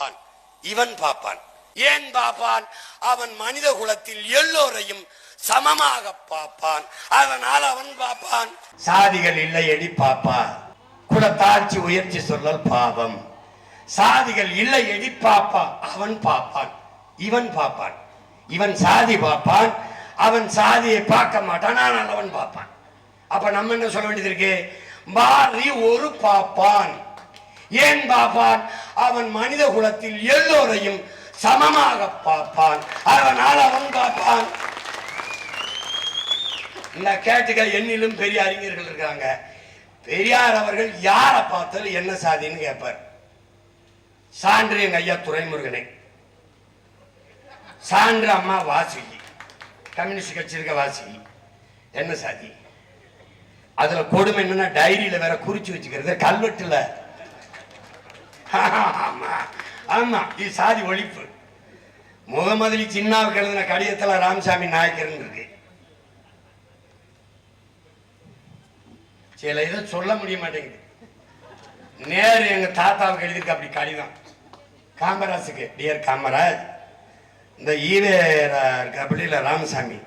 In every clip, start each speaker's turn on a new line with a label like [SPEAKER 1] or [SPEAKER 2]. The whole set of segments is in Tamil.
[SPEAKER 1] பார்ப்பான். இவன் பார்ப்பான். ஏன் பார்ப்பான்? அவன் மனித குலத்தில் எல்லோரையும் சமமாக பார்ப்பான். அதனால் அவன் பார்ப்பான். சாதிகள் இல்லை எடி பாப்பான் குலத்தாட்சி உயர்ச்சி சொல்லல் பாவம். சாதிகள் இல்லை எடி பாப்பா. அவன் பார்ப்பான். இவன் பார்ப்பான். இவன் சாதி பார்ப்பான். அவன் சாதியை பார்க்க மாட்டான். ஆனால் அவன் பார்ப்பான். அப்ப நம்ம என்ன சொல்ல வேண்டியது இருக்கு? மாறி ஒரு பாப்பான் ஏன் பார்ப்பான்? அவன் மனித குலத்தில் எல்லோரையும் சமமாக பார்ப்பான். அதனால் அவன் பார்ப்பான். இந்த கேட்டுக்க என்னிலும் பெரிய அறிஞர்கள் இருக்காங்க. பெரியார் அவர்கள் யாரை பார்த்தாலும் என்ன சாதின்னு கேட்பார். சான்று எங்க ஐயா துரைமுருகனை. சான்று அம்மா வாசுகி. கம்யூனிஸ்ட் கட்சி இருக்க வாசுகி. என்ன சாதி? அதுல கொடுமை என்னன்னா டைரியில வேற குறிச்சு வச்சுக்கிறது கல்வெட்டுல. ஆமா இது சாதி ஒழிப்பு. முகமதுலி சின்னாவுக்கு எழுதின கடிதத்துல ராமசாமி நாயக்கர் இருக்கு. சில இதை சொல்ல முடிய மாட்டேங்குது. நேரு எங்க தாத்தாவுக்கு எழுதிருக்கு அப்படி கடிதம். காமராஜுக்கு டியர் காமராஜ் இந்த ஈரேரா இருக்க அப்படி இல்லை ராமசாமி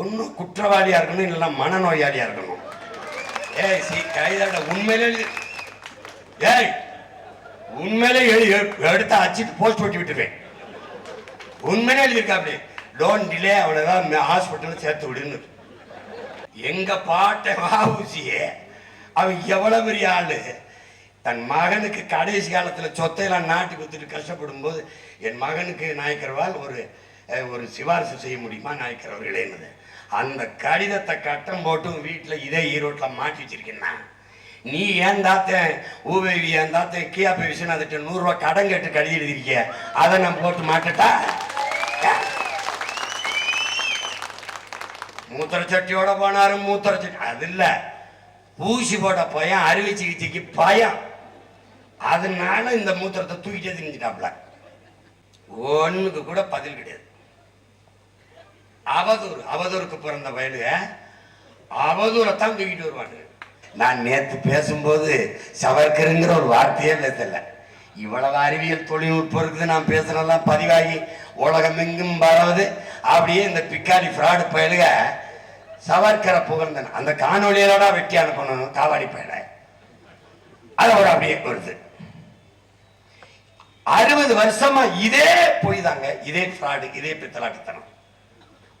[SPEAKER 1] ஒன்றும் குற்றவாளியாக இருக்கணும் இல்லைன்னா மனநோயாளியாக இருக்கணும். ஏய் சி கைதாட உண்மையிலே ஏய் உண்மையிலே எழுதி எடுத்து அச்சிட்டு போஸ்ட் ஒட்டி விட்டுருவேன். உண்மையிலே எழுதியிருக்காப்டி. டோன்ட் டிலே அவ்வளோதான் ஹாஸ்பிட்டலில் சேர்த்து விடுன்னு. எங்கள் பாட்டை வாவுசியே அவன் எவ்வளோ பெரிய ஆளு. தன் மகனுக்கு கடைசி காலத்தில் சொத்தையெல்லாம் நாட்டி கொடுத்துட்டு கஷ்டப்படும் போது என் மகனுக்கு நாயக்கர்வால் ஒரு ஒரு சிபாரிசு செய்ய முடியுமா நாயக்கர் அவர்களேன்னு அந்த கடிதத்தை கட்டம் போட்டும் வீட்டில் இதே ஈரோட்டில் மாட்டி வச்சிருக்கேன்னா நீ ஏன் தாத்தன் ஊபேவி ஏன் தாத்தன் கியாப்பை விஸ்வநாதன் நூறுரூவா கடன் கேட்டு கழுதி எழுதிருக்கிய அதை நான் போட்டு மாட்டட்டா? மூத்திர சட்டியோட போனாரு மூத்திர சட்டி. அது இல்ல. ஊசி போட்ட பயம் அறுவை சிகிச்சைக்கு பயம். அதனால இந்த மூத்திரத்தை தூக்கிட்டே திணிச்சிட்டாப்ல ஒண்ணுக்கு கூட பதில் கிடையாது. அவதூறு அவதூறுக்கு பிறந்த பயனு அவதூரை தான் தூக்கிட்டு வருவாங்க நான் நேற்று பேசும்போது சவர்க்கருங்கிற ஒரு வார்த்தையே பேசல. இவ்வளவு அறிவியல் தொழில்நுட்பம் இருக்குது நான் பேசுனதெல்லாம் பதிவாகி உலகமெங்கும் வரவுது பரவுது. அப்படியே இந்த பிக்காரி ஃப்ராடு பயலுக சவர்க்கரை புகழ்ந்தன. அந்த காணொலியிலடா வெட்டி அனுப்பணும் காவாடி பயல அதோட அப்படியே வருது. அறுபது வருஷமா இதே பொய் தாங்க. இதே ஃப்ராடு இதே பித்தலாட்டுத்தனம்.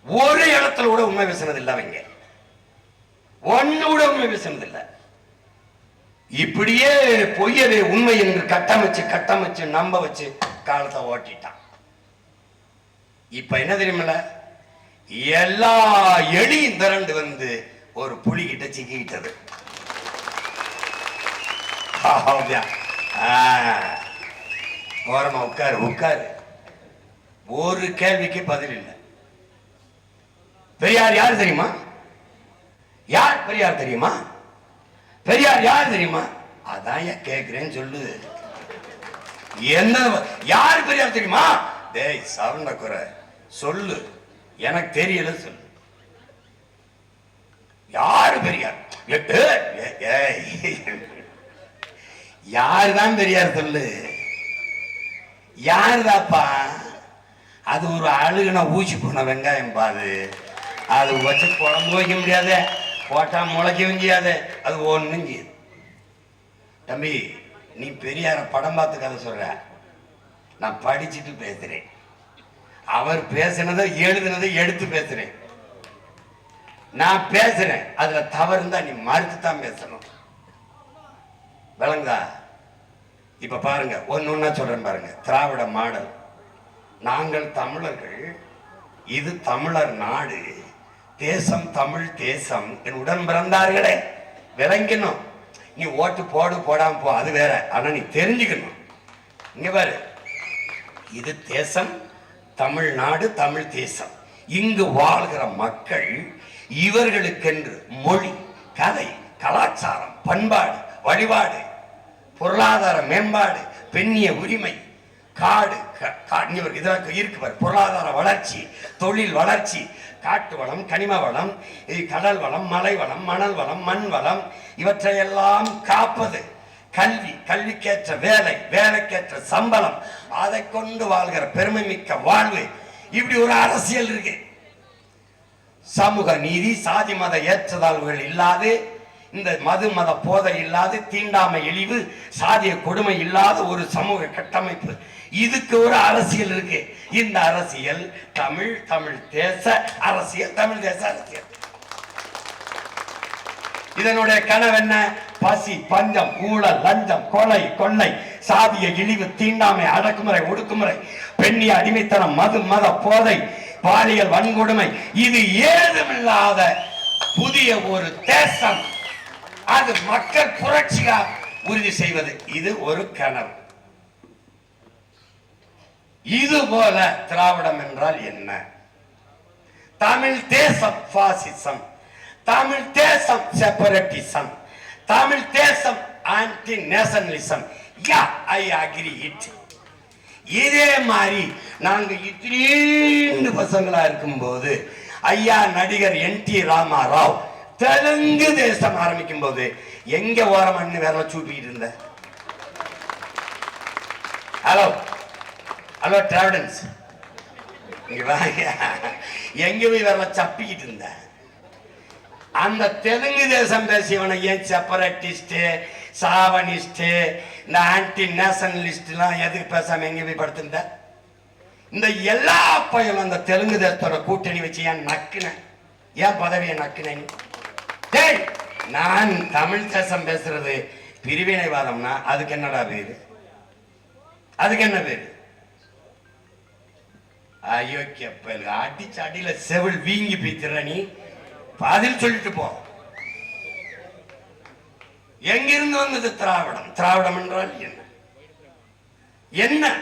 [SPEAKER 1] ஒரு இடத்துல கூட உண்மை பேசுனது இல்லை அவங்க ஒண்ணு கூட உண்மை இல்லை இப்படியே பொய்யவே உண்மை என்று கட்டமைச்சு கட்டமைச்சு நம்ப வச்சு காலத்தை ஓட்டிட்டான். இப்ப என்ன தெரியுமில்ல? எல்லா எலியும் திரண்டு வந்து ஒரு புலிகிட்ட சிக்கிக்கிட்டது. ஓரமா உட்காரு உட்காரு. ஒரு கேள்விக்கு பதில் இல்லை. பெரியார் யார் தெரியுமா? யார் பெரியார் தெரியுமா? பெரியார் யார் தெரியுமா? அதான் ஏன் கேக்குறேன்னு சொல்லு. என்ன யார் பெரியார் தெரியுமா? டேய் சரண்ட குறை. சொல்லு. எனக்கு தெரியல சொல்லு. யாரு பெரியார்? ஏ- ஏ- ஏய். யாருதான் பெரியார் சொல்லு? யாருதாப்பா? அது ஒரு அழுகுன ஊசி போன வெங்காயம் பாது. அது வச்சு குழம்பு வைக்க முடியாது. போட்டா முளைக்கவும் செய்யாது அது ஒண்ணும் செய்யுது. தம்பி நீ பெரியார படம் பார்த்து கதை சொல்ற. நான் படிச்சுட்டு பேசுறேன். அவர் பேசினதை எழுதினதை எடுத்து பேசுறேன். நான் பேசுறேன். அதுல தவறு இருந்தால் நீ மறுத்து தான் பேசணும். விளங்குதா? இப்ப பாருங்க ஒன்னு ஒன்னா சொல்றேன் பாருங்க. திராவிட மாடல். நாங்கள் தமிழர்கள் இது தமிழர் நாடு. தேசம் தமிழ் தேசம் என் உடன் பிறந்தார்களே விளங்கணும் நீ ஓட்டு போடு போடாம போ அது வேற. ஆனா நீ தெரிஞ்சுக்கணும். இங்க பாரு. இது தேசம் தமிழ்நாடு தமிழ் தேசம். இங்கு வாழ்கிற மக்கள் இவர்களுக்கென்று மொழி கலை கலாச்சாரம் பண்பாடு வழிபாடு பொருளாதார மேம்பாடு பெண்ணிய உரிமை காடு க- இதற்கு இருக்கு பொருளாதார வளர்ச்சி தொழில் வளர்ச்சி காட்டு வளம் கனிம வளம் கடல் வளம் மலை வளம் மணல் வளம் மண் வளம் இவற்றையெல்லாம் காப்பது கல்வி கல்விக்கேற்ற வேலை வேலைக்கேற்ற சம்பளம் அதை கொண்டு வாழ்கிற பெருமை மிக்க வாழ்வு. இப்படி ஒரு அரசியல் இருக்கு. சமூக நீதி சாதி மத ஏற்றதாழ்வுகள் இல்லாது இந்த மது மத போதை இல்லாது தீண்டாமை இழிவு சாதிய கொடுமை இல்லாத ஒரு சமூக கட்டமைப்பு. இதுக்கு ஒரு அரசியல் இருக்கு. இந்த அரசியல் தமிழ் தமிழ் தேச அரசியல் தமிழ் தேச அரசியல். இதனுடைய கனவு என்ன? பசி பஞ்சம் ஊழல் லஞ்சம் கொலை கொள்ளை சாதிய இழிவு தீண்டாமை அடக்குமுறை ஒடுக்குமுறை பெண்ணிய அடிமைத்தனம் மது மத போதை பாலியல் வன்கொடுமை. இது ஏதுமில்லாத புதிய ஒரு தேசம். அது மக்கள் புரட்சியா உறுதி செய்வது. இது ஒரு கனவு. இது போல திராவிடம் என்றால் என்ன? தமிழ் தேசம் பாசிசம் தமிழ் தேசம் செப்பரேட்டிசம் தமிழ் தேசம் anti nationalism yeah I agree it இதே மாதிரி நாங்கள் இத்திரீண்டு பசங்களா இருக்கும்போது ஐயா நடிகர் என் டி ராமாராவ் தெலுங்கு தேசம் ஆரம்பிக்கும் போது எங்க ஓரம் வேற சூப்பிக்கிட்டு இருந்த ஹலோ ஹலோ டிராவடன்ஸ் எங்க போய் வேற சப்பிக்கிட்டு இருந்த அந்த தெலுங்கு தேசம் பேசியவனை ஏன் செப்பரேட்டிஸ்ட் சாவனிஸ்ட் இந்த ஆன்டி நேஷனலிஸ்ட்லாம் எதுக்கு பேசாம எங்க போய் படுத்திருந்த இந்த எல்லா பையனும் அந்த தெலுங்கு தேசத்தோட கூட்டணி வச்சு ஏன் நக்குன ஏன் பதவியை நக்குனேன் டேய் நான் தமிழ் தேசம் பேசுறது பிரிவினைவாதம்னா அதுக்கு என்னடா பேரு? அதுக்கு என்ன பேரு? அயோக்கிய அடிச்சு அடியில செவில் வீங்கி போய்த்திர நீ. பதில் சொல்லிட்டு போ. எங்கிருந்து வந்தது திராவிடம்? திராவிடம் என்றால் என்ன? என்ன?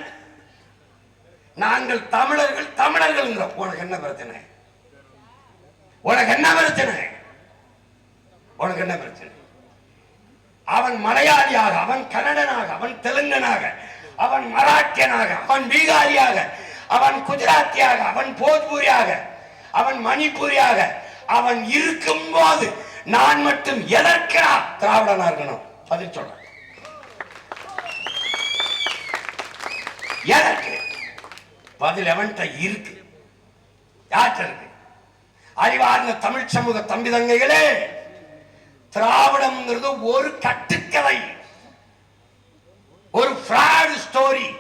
[SPEAKER 1] நாங்கள் தமிழர்கள் தமிழர்கள் உனக்கு என்ன பிரச்சனை? உனக்கு என்ன பிரச்சனை? உனக்கு என்ன பிரச்சனை? அவன் மலையாளியாக அவன் கன்னடனாக அவன் தெலுங்கனாக அவன் மராட்டியனாக அவன் பீகாரியாக அவன் குஜராத்தியாக அவன் போஜ்பூரியாக அவன் மணிப்பூரியாக அவன் இருக்கும் போது நான் மட்டும் எதற்கா திராவிடனா இருக்கணும்? பதில் சொல்றேன். எதற்கு? பதில் எவன்கிட்ட இருக்கு? யார்கிட்ட இருக்கு? அறிவார்ந்த தமிழ் சமூக தம்பி தங்கைகளே திராவிடம்ங்கிறது ஒரு கட்டுக்கதை ஒரு ஃப்ராட் ஸ்டோரி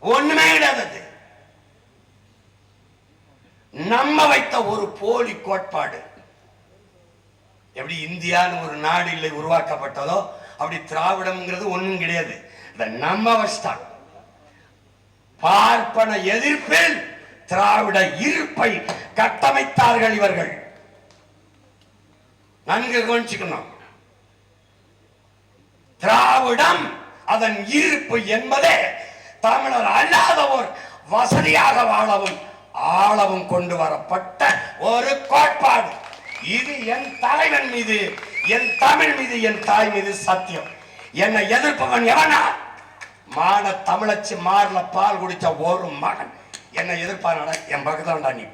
[SPEAKER 1] ஒண்ணுமே கிடையாது அது. நம்ம வைத்த ஒரு போலி கோட்பாடு. எப்படி இந்தியான்னு ஒரு நாடு இல்லை உருவாக்கப்பட்டதோ அப்படி திராவிடம்ங்கிறது ஒண்ணும் கிடையாது. இந்த நம்ம வச்சிட்டாங்க பார்ப்பன எதிர்ப்பில் திராவிட இருப்பை கட்டமைத்தார்கள் இவர்கள். நன்கு கவனிச்சுக்கணும். திராவிடம் அதன் இருப்பு என்பதே தமிழர் அல்லாதவோர் வசதியாக வாழவும் ஆளவும் கொண்டு வரப்பட்ட ஒரு கோட்பாடு. இது என் தலைவன் மீது என் தமிழ் மீது என் தாய் மீது சத்தியம். என்னை எதிர்ப்பவன் எவனா? மான தமிழச்சி மாறல பால் குடிச்ச ஒரு மகன். என்னை எதிர்ப்பான என் பக்கத்தாண்டா நீ